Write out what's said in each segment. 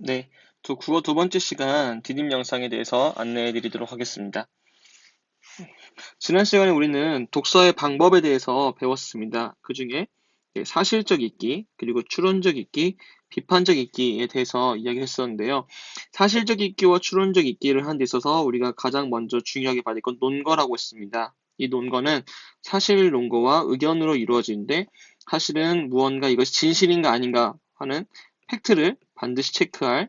네, 두 국어 두 번째 시간 디딤 영상에 대해서 안내해 드리도록 하겠습니다. 지난 시간에 우리는 독서의 방법에 대해서 배웠습니다. 그 중에 사실적 읽기, 그리고 추론적 읽기, 비판적 읽기에 대해서 이야기를 했었는데요. 사실적 읽기와 추론적 읽기를 하는 데 있어서 우리가 가장 먼저 중요하게 될건 논거라고 했습니다. 이 논거는 사실 논거와 의견으로 이루어지는데 사실은 무언가 이것이 진실인가 아닌가 하는 팩트를 반드시 체크할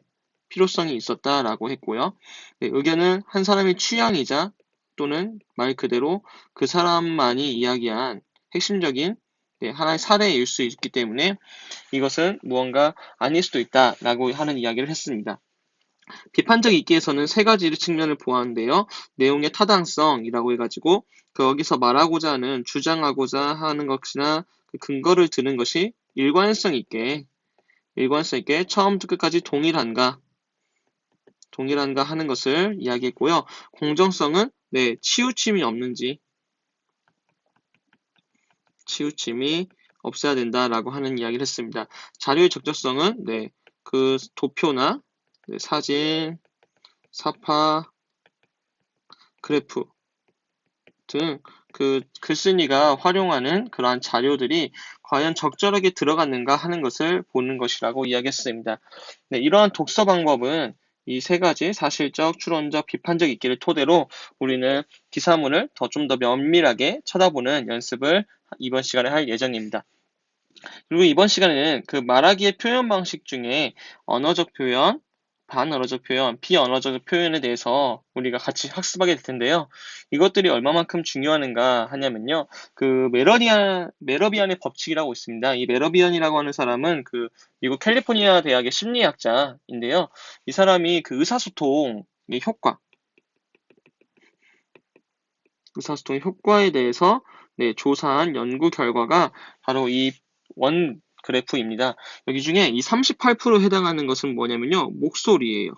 필요성이 있었다라고 했고요. 네, 의견은 한 사람의 취향이자 또는 말 그대로 그 사람만이 이야기한 핵심적인 네, 하나의 사례일 수 있기 때문에 이것은 무언가 아닐 수도 있다라고 하는 이야기를 했습니다. 비판적 읽기에서는 세 가지 측면을 보았는데요. 내용의 타당성이라고 해가지고 그 여기서 말하고자 하는 주장하고자 하는 것이나 그 근거를 드는 것이 일관성 있게 일관성 있게 처음부터 끝까지 동일한가 동일한가 하는 것을 이야기했고요. 공정성은 네, 치우침이 없는지 치우침이 없어야 된다라고 하는 이야기를 했습니다. 자료의 적절성은 네, 그 도표나 네, 사진, 사파, 그래프 등 그 글쓴이가 활용하는 그러한 자료들이 과연 적절하게 들어갔는가 하는 것을 보는 것이라고 이야기했습니다. 네, 이러한 독서 방법은 이 세 가지 사실적, 추론적, 비판적 있기를 토대로 우리는 기사문을 더 좀더 면밀하게 쳐다보는 연습을 이번 시간에 할 예정입니다. 그리고 이번 시간에는 그 말하기의 표현 방식 중에 언어적 표현, 반언어적 표현, 비언어적 표현에 대해서 우리가 같이 학습하게 될 텐데요. 이것들이 얼마만큼 중요하는가 하냐면요. 그 메러비안, 메러비안의 법칙이라고 있습니다. 이 메러비안이라고 하는 사람은 그 미국 캘리포니아 대학의 심리학자인데요. 이 사람이 그 의사소통의 효과, 의사소통의 효과에 대해서 네, 조사한 연구 결과가 바로 이 원 그래프입니다. 여기 중에 이 38% 해당하는 것은 뭐냐면요. 목소리예요.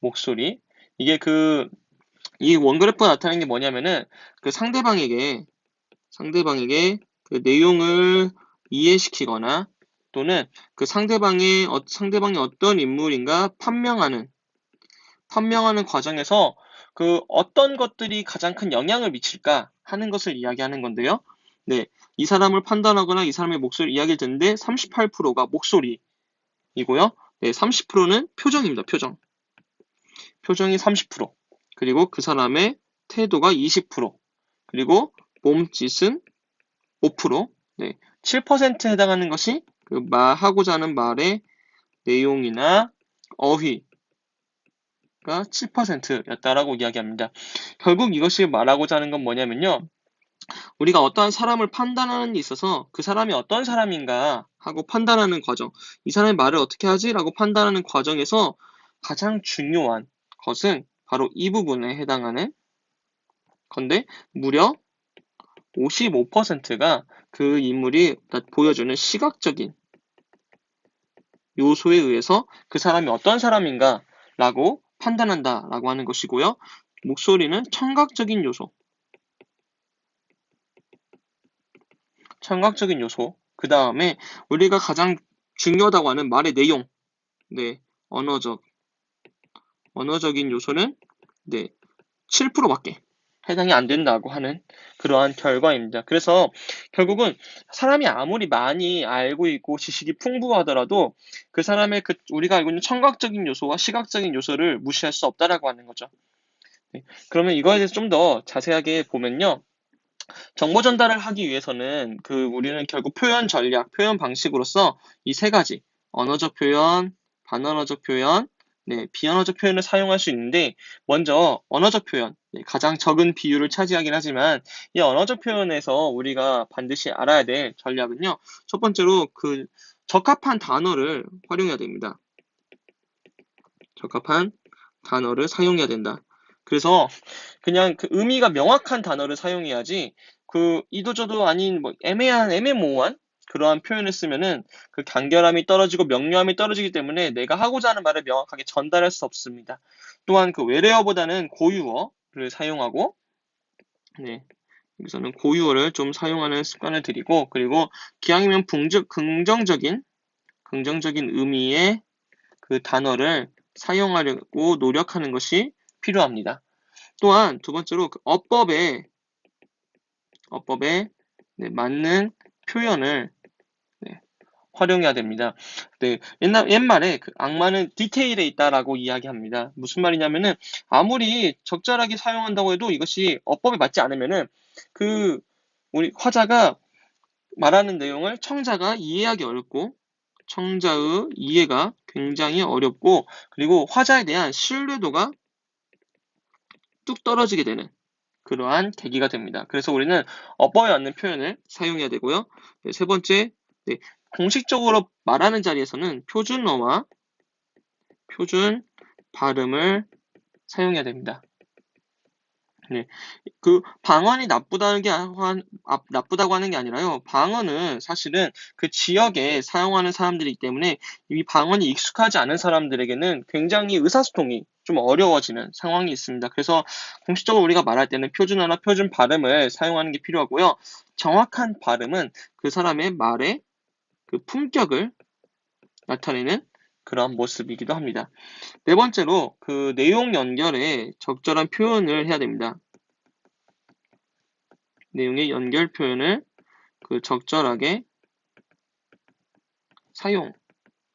목소리. 이게 그, 이 원그래프가 나타내는 게 뭐냐면은 그 상대방에게, 상대방에게 그 내용을 이해시키거나 또는 그 상대방의, 어, 상대방이 어떤 인물인가 판명하는, 판명하는 과정에서 그 어떤 것들이 가장 큰 영향을 미칠까 하는 것을 이야기하는 건데요. 네, 이 사람을 판단하거나 이 사람의 목소리 이야기를 듣는데 38%가 목소리이고요. 네, 30%는 표정입니다. 표정. 표정이 30%. 그리고 그 사람의 태도가 20%. 그리고 몸짓은 5%. 네, 7% 해당하는 것이 그 말 하고자 하는 말의 내용이나 어휘, 가 7%였다라고 이야기합니다. 결국 이것이 말하고자 하는 건 뭐냐면요. 우리가 어떠한 사람을 판단하는 데 있어서 그 사람이 어떤 사람인가 하고 판단하는 과정, 이 사람의 말을 어떻게 하지? 라고 판단하는 과정에서 가장 중요한 것은 바로 이 부분에 해당하는 건데, 무려 55%가 그 인물이 보여주는 시각적인 요소에 의해서 그 사람이 어떤 사람인가 라고 판단한다 라고 하는 것이고요. 목소리는 청각적인 요소, 청각적인 요소. 그 다음에 우리가 가장 중요하다고 하는 말의 내용. 네, 언어적. 언어적인 요소는 네, 7%밖에 해당이 안 된다고 하는 그러한 결과입니다. 그래서 결국은 사람이 아무리 많이 알고 있고 지식이 풍부하더라도 그 사람의 그 우리가 알고 있는 청각적인 요소와 시각적인 요소를 무시할 수 없다라고 하는 거죠. 네, 그러면 이거에 대해서 좀 더 자세하게 보면요. 정보 전달을 하기 위해서는 그 우리는 결국 표현 전략, 표현 방식으로서 이 세 가지 언어적 표현, 반언어적 표현, 네, 비언어적 표현을 사용할 수 있는데 먼저 언어적 표현, 네, 가장 적은 비율을 차지하긴 하지만 이 언어적 표현에서 우리가 반드시 알아야 될 전략은요. 첫 번째로 그 적합한 단어를 활용해야 됩니다. 적합한 단어를 사용해야 된다. 그래서 그냥 그 의미가 명확한 단어를 사용해야지 그 이도저도 아닌 뭐 애매한 애매모호한 그러한 표현을 쓰면은 그 간결함이 떨어지고 명료함이 떨어지기 때문에 내가 하고자 하는 말을 명확하게 전달할 수 없습니다. 또한 그 외래어보다는 고유어를 사용하고 네. 여기서는 고유어를 좀 사용하는 습관을 들이고 그리고 기왕이면 붕적 긍정적인 긍정적인 의미의 그 단어를 사용하려고 노력하는 것이 필요합니다. 또한 두 번째로 그 어법에 어법에 네, 맞는 표현을 네, 활용해야 됩니다. 네, 옛날 옛말에 그 악마는 디테일에 있다라고 이야기합니다. 무슨 말이냐면은 아무리 적절하게 사용한다고 해도 이것이 어법에 맞지 않으면은 그 우리 화자가 말하는 내용을 청자가 이해하기 어렵고 청자의 이해가 굉장히 어렵고 그리고 화자에 대한 신뢰도가 뚝 떨어지게 되는 그러한 계기가 됩니다. 그래서 우리는 어법에 맞는 표현을 사용해야 되고요. 네, 세 번째, 네, 공식적으로 말하는 자리에서는 표준어와 표준 발음을 사용해야 됩니다. 네. 그 방언이 나쁘다는 게 한, 아, 나쁘다고 하는 게 아니라요. 방언은 사실은 그 지역에 사용하는 사람들이기 때문에 이 방언이 익숙하지 않은 사람들에게는 굉장히 의사소통이 좀 어려워지는 상황이 있습니다. 그래서 공식적으로 우리가 말할 때는 표준어나 표준 발음을 사용하는 게 필요하고요. 정확한 발음은 그 사람의 말의 그 품격을 나타내는 그런 모습이기도 합니다. 네 번째로 그 내용 연결에 적절한 표현을 해야 됩니다. 내용의 연결 표현을 그 적절하게 사용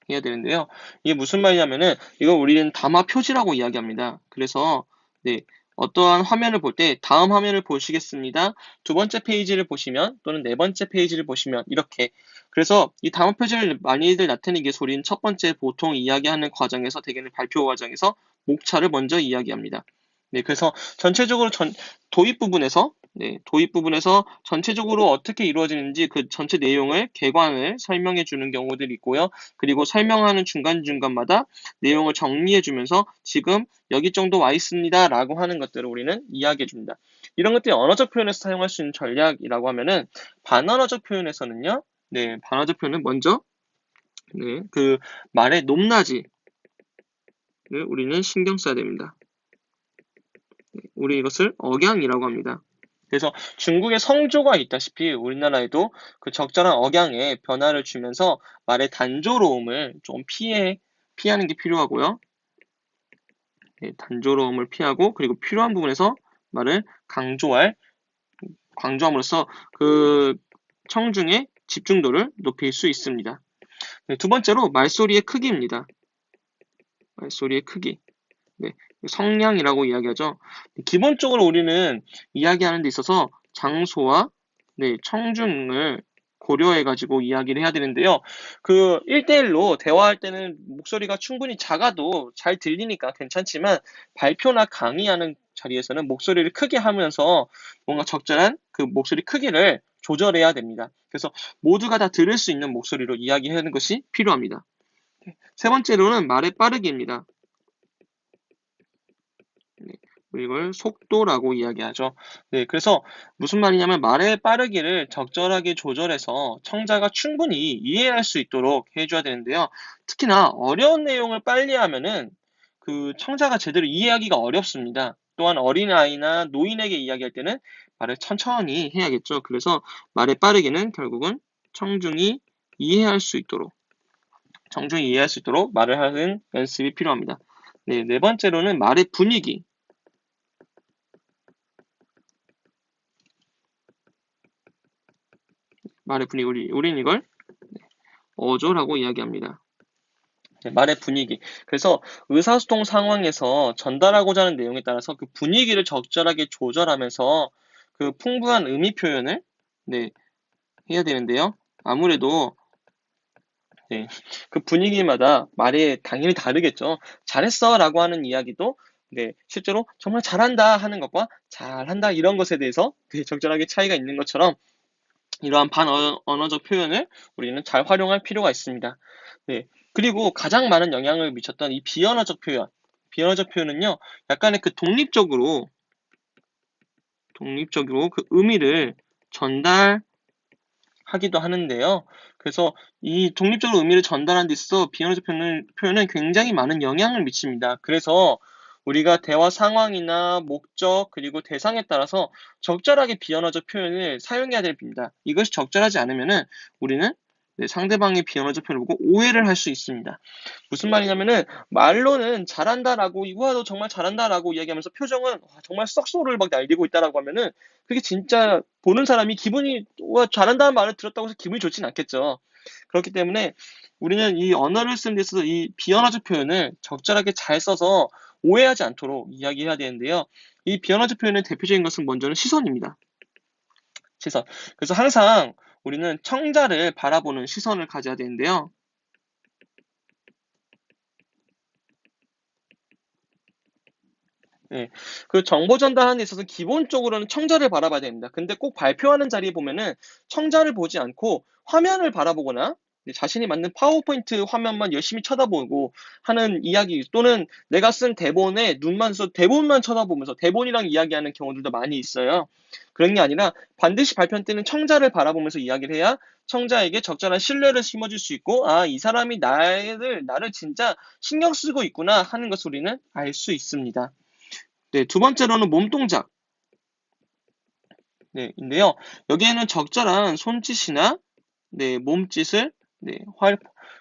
해야 되는데요. 이게 무슨 말이냐면은 이거 우리는 담화 표지라고 이야기합니다. 그래서 네, 어떠한 화면을 볼 때 다음 화면을 보시겠습니다. 두 번째 페이지를 보시면 또는 네 번째 페이지를 보시면 이렇게 그래서 이 다음 표지를 많이들 나타내기 우리는 첫 번째 보통 이야기하는 과정에서 대개는 발표 과정에서 목차를 먼저 이야기합니다. 네, 그래서 전체적으로 전, 도입 부분에서 네, 도입 부분에서 전체적으로 어떻게 이루어지는지 그 전체 내용을 개관을 설명해 주는 경우들이 있고요. 그리고 설명하는 중간중간마다 내용을 정리해 주면서 지금 여기 정도 와 있습니다. 라고 하는 것들을 우리는 이야기해 줍니다. 이런 것들이 언어적 표현에서 사용할 수 있는 전략이라고 하면은 반언어적 표현에서는요. 네, 반언어적 표현은 먼저 네, 그 말의 높낮이를 우리는 신경 써야 됩니다. 네, 우리 이것을 억양이라고 합니다. 그래서 중국의 성조가 있다시피 우리나라에도 그 적절한 억양에 변화를 주면서 말의 단조로움을 좀 피해, 피하는 게 필요하고요. 네, 단조로움을 피하고 그리고 필요한 부분에서 말을 강조할, 강조함으로써 그 청중의 집중도를 높일 수 있습니다. 네, 두 번째로 말소리의 크기입니다. 말소리의 크기. 네, 성량이라고 이야기하죠. 기본적으로 우리는 이야기하는 데 있어서 장소와 네, 청중을 고려해가지고 이야기를 해야 되는데요. 그 1대1로 대화할 때는 목소리가 충분히 작아도 잘 들리니까 괜찮지만 발표나 강의하는 자리에서는 목소리를 크게 하면서 뭔가 적절한 그 목소리 크기를 조절해야 됩니다. 그래서 모두가 다 들을 수 있는 목소리로 이야기하는 것이 필요합니다. 세 번째로는 말의 빠르기입니다. 이걸 속도라고 이야기하죠. 네, 그래서 무슨 말이냐면 말의 빠르기를 적절하게 조절해서 청자가 충분히 이해할 수 있도록 해줘야 되는데요. 특히나 어려운 내용을 빨리 하면은 그 청자가 제대로 이해하기가 어렵습니다. 또한 어린아이나 노인에게 이야기할 때는 말을 천천히 해야겠죠. 그래서 말의 빠르기는 결국은 청중이 이해할 수 있도록 청중이 이해할 수 있도록 말을 하는 연습이 필요합니다. 네, 네 번째로는 말의 분위기. 말의 분위기, 우리, 우린 이걸 어조라고 이야기합니다. 네, 말의 분위기. 그래서 의사소통 상황에서 전달하고자 하는 내용에 따라서 그 분위기를 적절하게 조절하면서 그 풍부한 의미 표현을 네, 해야 되는데요. 아무래도 네, 그 분위기마다 말이 당연히 다르겠죠. 잘했어 라고 하는 이야기도 네, 실제로 정말 잘한다 하는 것과 잘한다 이런 것에 대해서 네, 적절하게 차이가 있는 것처럼 이러한 반언어적 표현을 우리는 잘 활용할 필요가 있습니다. 네. 그리고 가장 많은 영향을 미쳤던 이 비언어적 표현. 비언어적 표현은요, 약간의 그 독립적으로, 독립적으로 그 의미를 전달하기도 하는데요. 그래서 이 독립적으로 의미를 전달하는 데 있어서 비언어적 표현은, 표현은 굉장히 많은 영향을 미칩니다. 그래서 우리가 대화 상황이나 목적 그리고 대상에 따라서 적절하게 비언어적 표현을 사용해야 됩니다. 이것이 적절하지 않으면은 우리는 네, 상대방의 비언어적 표현을 보고 오해를 할 수 있습니다. 무슨 말이냐면은 말로는 잘한다라고 이거 너 정말 잘한다라고 이야기하면서 표정은 와, 정말 썩소를 막 날리고 있다라고 하면은 그게 진짜 보는 사람이 기분이 와 잘한다는 말을 들었다고 해서 기분이 좋진 않겠죠. 그렇기 때문에 우리는 이 언어를 쓰는 데 있어서 이 비언어적 표현을 적절하게 잘 써서 오해하지 않도록 이야기해야 되는데요. 이 비언어적 표현의 대표적인 것은 먼저는 시선입니다. 시선. 그래서 항상 우리는 청자를 바라보는 시선을 가져야 되는데요. 네, 그 정보 전달하는 데 있어서 기본적으로는 청자를 바라봐야 됩니다. 근데 꼭 발표하는 자리에 보면은 청자를 보지 않고 화면을 바라보거나 자신이 만든 파워포인트 화면만 열심히 쳐다보고 하는 이야기 또는 내가 쓴 대본에 눈만 써 대본만 쳐다보면서 대본이랑 이야기하는 경우들도 많이 있어요. 그런 게 아니라 반드시 발표 때는 청자를 바라보면서 이야기를 해야 청자에게 적절한 신뢰를 심어줄 수 있고 아 이 사람이 나를 나를 진짜 신경 쓰고 있구나 하는 것을 우리는 알 수 있습니다. 네, 두 번째로는 몸 동작. 네, 인데요. 여기에는 적절한 손짓이나 네, 몸짓을 네, 활,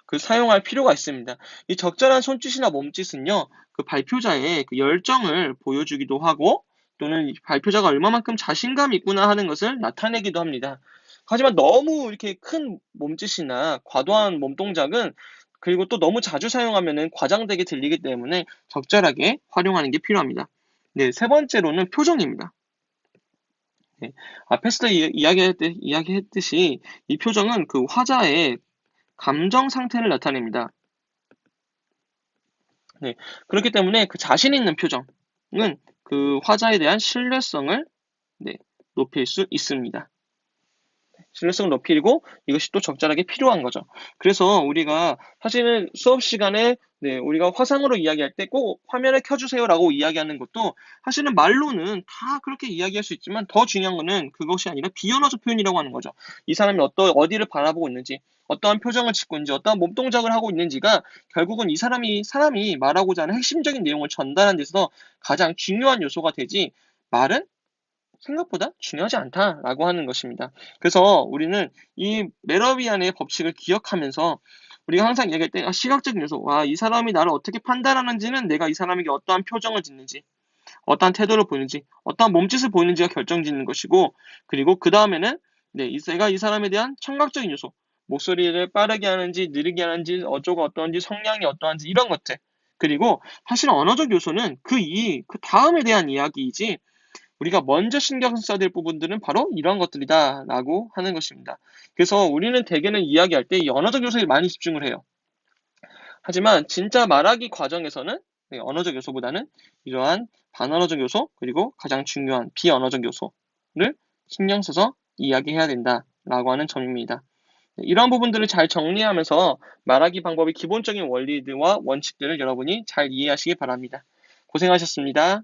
그 사용할 필요가 있습니다. 이 적절한 손짓이나 몸짓은요, 그 발표자의 그 열정을 보여주기도 하고, 또는 발표자가 얼마만큼 자신감이 있구나 하는 것을 나타내기도 합니다. 하지만 너무 이렇게 큰 몸짓이나 과도한 몸 동작은 그리고 또 너무 자주 사용하면 과장되게 들리기 때문에 적절하게 활용하는 게 필요합니다. 네, 세 번째로는 표정입니다. 네, 앞에서 이야기했듯, 이야기했듯이 이 표정은 그 화자의 감정 상태를 나타냅니다. 네, 그렇기 때문에 그 자신 있는 표정은 그 화자에 대한 신뢰성을 네, 높일 수 있습니다. 신뢰성을 높이고 이것이 또 적절하게 필요한 거죠. 그래서 우리가 사실은 수업 시간에 네, 우리가 화상으로 이야기할 때 꼭 화면을 켜주세요라고 이야기하는 것도 사실은 말로는 다 그렇게 이야기할 수 있지만 더 중요한 거는 그것이 아니라 비언어적 표현이라고 하는 거죠. 이 사람이 어떤 어디를 바라보고 있는지, 어떠한 표정을 짓고 있는지, 어떠한 몸 동작을 하고 있는지가 결국은 이 사람이 사람이 말하고자 하는 핵심적인 내용을 전달하는 데서 가장 중요한 요소가 되지 말은 생각보다 중요하지 않다라고 하는 것입니다. 그래서 우리는 이 메러비안의 법칙을 기억하면서 우리가 항상 얘기할 때 아, 시각적인 요소, 와, 이 사람이 나를 어떻게 판단하는지는 내가 이 사람에게 어떠한 표정을 짓는지, 어떠한 태도를 보이는지, 어떠한 몸짓을 보이는지가 결정짓는 것이고, 그리고 그 다음에는 네, 내가 이 사람에 대한 청각적인 요소, 목소리를 빠르게 하는지, 느리게 하는지, 어쩌고 어떠한지, 성량이 어떠한지, 이런 것들. 그리고 사실 언어적 요소는 그 이, 그 다음에 대한 이야기이지, 우리가 먼저 신경 써야 될 부분들은 바로 이런 것들이다 라고 하는 것입니다. 그래서 우리는 대개는 이야기할 때이 언어적 요소에 많이 집중을 해요. 하지만 진짜 말하기 과정에서는 네, 언어적 요소보다는 이러한 반언어적 요소 그리고 가장 중요한 비언어적 요소를 신경 써서 이야기해야 된다 라고 하는 점입니다. 네, 이러한 부분들을 잘 정리하면서 말하기 방법의 기본적인 원리들과 원칙들을 여러분이 잘 이해하시기 바랍니다. 고생하셨습니다.